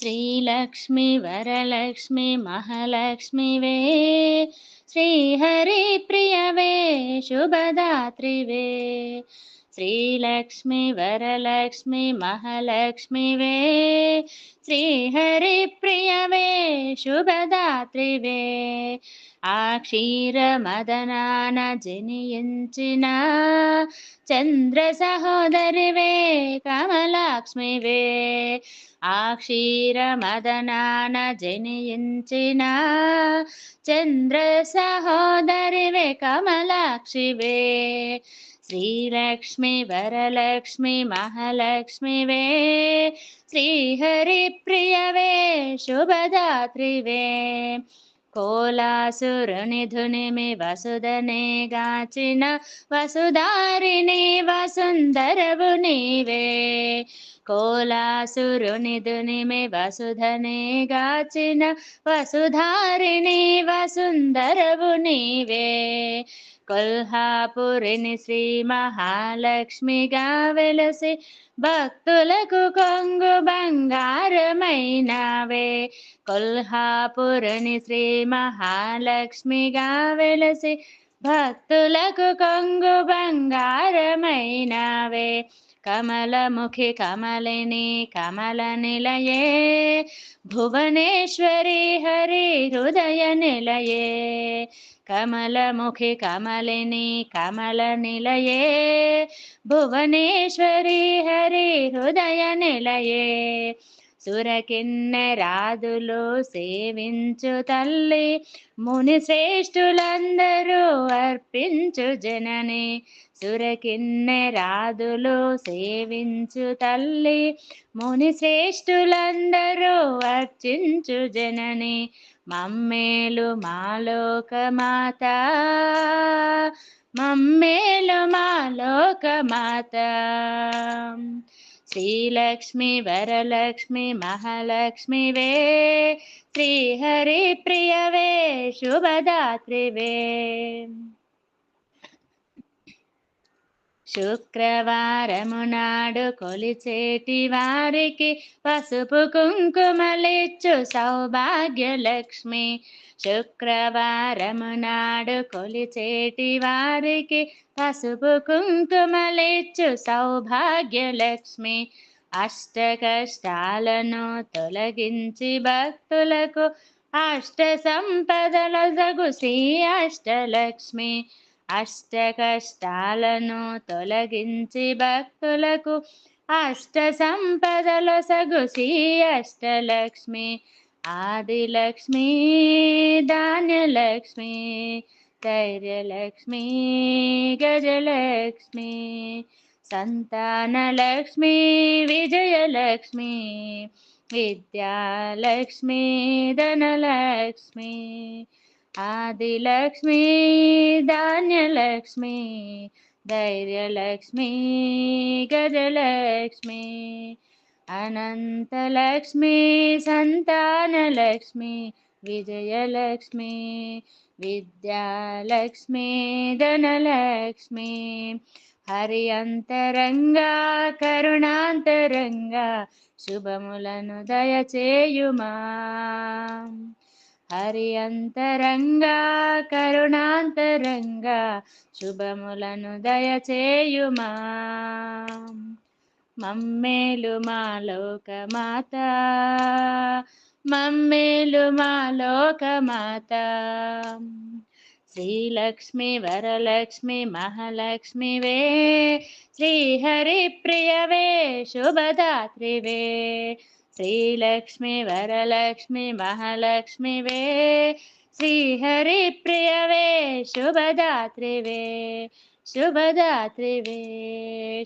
శ్రీలక్ష్మి వరలక్ష్మి మహాలక్ష్మివే శ్రీహరి ప్రియవే శుభదాత్రివే శ్రీలక్ష్మి వరలక్ష్మి మహాలక్ష్మివే శ్రీహరి ప్రియవే శుభదాత్రివే ఆ క్షీర మదనాన చంద్ర సహోదరివే కమలాక్ష్మివే. ఆ క్షీర మదనాన జనియించిన చంద్ర సహోదరివే కమలాక్షివే శ్రీలక్ష్మి వరలక్ష్మి మహాలక్ష్మివే. శ్రీహరి ప్రియవే శుభదాత్రివే. కోలాసురుని ధునిమి వసుదనే గాచిన వసుధారిణి వసుందరవు నీవే కోలాసురుని ధునిమి వసుధనే గాచిన వసుధారిణి వసుందరవు నీవే కొల్హాపురిని శ్రీ మహాలక్ష్మిగా వెలసి భక్తులకు కొంగు బంగారమైనవే కొల్హాపురని శ్రీ మహాలక్ష్మిగా వెలసి భక్తులకు కొంగు బంగారమైనవే. కమలముఖి కమలిని కమల నిలయే. భువనేశ్వరి హరి హృదయ నిలయే. కమలముఖి కమలిని కమల నిలయే. భువనేశ్వరి హరి హృదయ నిలయే. సురకిన్నెరాదులు సేవించు తల్లి ముని శ్రేష్ఠులందరూ అర్పించు జనని. సురకిన్నెరాదులు సేవించు తల్లి ముని శ్రేష్ఠులందరూ అర్చించు జనని. మమ్మేలు మాలోక మాత మమ్మేలు మాలోక श्रीलक्ष्मी वरलक्ष्मी महालक्ष्मी वे श्रीहरिप्रियवे शुभदात्रिवे శుక్రవారము నాడు కొలిచేటి వారికి పసుపు కుంకుమలిచ్చు సౌభాగ్యలక్ష్మి. శుక్రవారము నాడు కొలిచేటి వారికి పసుపు కుంకుమలిచ్చు సౌభాగ్యలక్ష్మి. అష్ట కష్టాలను తొలగించి భక్తులకు అష్ట సంపదల జగు శ్రీ అష్టలక్ష్మి. అష్ట కష్టాలను తొలగించి భక్తులకు అష్ట సంపదల సగుసి అష్టలక్ష్మి ఆదిలక్ష్మి ధాన్యలక్ష్మి ధైర్యలక్ష్మి గజలక్ష్మి సంతానలక్ష్మి విజయలక్ష్మి విద్యాలక్ష్మి ధనలక్ష్మి ఆదిలక్ష్మి ధాన్యలక్ష్మి ధైర్యలక్ష్మి గజలక్ష్మి అనంతలక్ష్మి సంతానలక్ష్మి విజయలక్ష్మి విద్యాలక్ష్మి ధనలక్ష్మి హరి అంతరంగా కరుణాంతరంగా శుభములను దయచేయుమా. హరి అంతరంగా కరుణాంతరంగా శుభములను దయచేయుమా. మమ్మేలు మా లోకమాత మమ్మేలు మా లోకమాత. శ్రీలక్ష్మి వరలక్ష్మి మహాలక్ష్మివే శ్రీహరి ప్రియవే శుభదాత్రివే. ஸ்ரீலக்ஷ்மி வரலக்ஷ்மி மகாலக்ஷ்மிவே श्रीहरिप्रियवे शुभदात्रिवे शुभदात्रिवे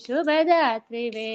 शुभदात्रिवे